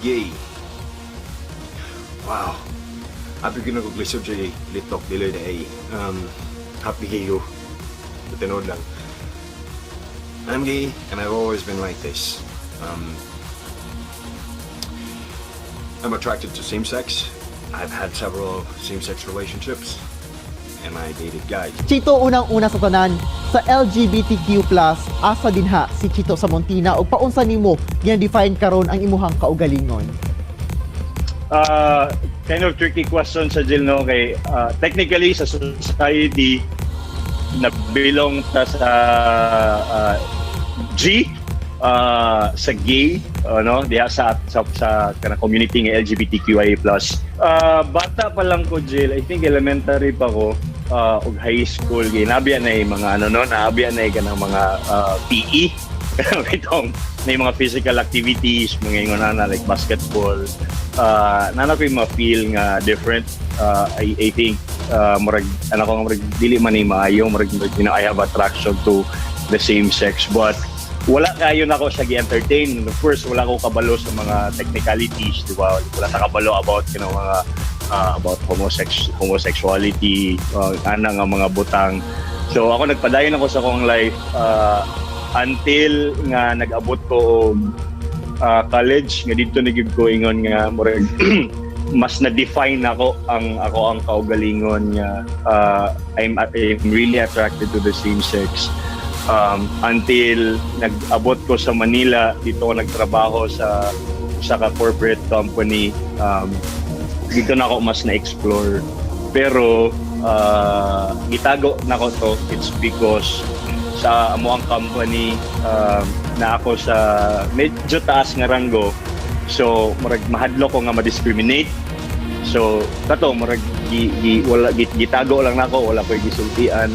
Yay. Wow. Happy ko naguglisod siya eh. Litok na. Um, happy kayo. Tinood lang. I'm gay and I've always been like this. Um, I'm attracted to same sex. I've had several same sex relationships and I dated guys. Chito unang-una sa tanan sa LGBTQ+, asa dinha si Chito sa Montina ug paunsa nimo gina-define karon ang imuhang kaugalingon. uh, kind of tricky question sa Jill, no? Kay, uh, technically, sa society, na belong ta sa uh, G, uh, sa gay, ano, diha sa sa, sa kana community ng LGBTQIA+. Uh, bata pa lang ko, Jill, I think elementary pa ko, uh, ug high school, gay, nabiya na yung mga, ano, no, nabiya na yung mga uh, PE, itong may mga physical activities, mga ingon na like basketball, uh, nana ko yung ma-feel nga different. Uh, I, I think, uh, murag, ano ko, murag, dili man ni maayo, murag, you know, I have attraction to the same sex. But, wala kayo na ako sa gi-entertain. Of course, wala ko kabalo sa mga technicalities, di ba? Wala sa kabalo about, you know, mga, uh, about homosex homosexuality, uh, ana nga mga butang. So, ako nagpadayon ako sa akong life, uh, until nga nag-abot ko og uh, college. Nga dito nagib ko ingon nga murag mas na-define ako ang ako ang kaugalingon nga uh, I'm, I'm really attracted to the same sex. Um, until nag-abot ko sa Manila dito ako nagtrabaho sa sa corporate company. Um, dito na ako mas na-explore. Pero uh, itago na ko to. It's because sa amo ang company um, na ako sa medyo taas nga ranggo. So murag mahadlo ko nga ma-discriminate. So kato murag gi, gi, wala gi, gitago lang nako wala ko gisultian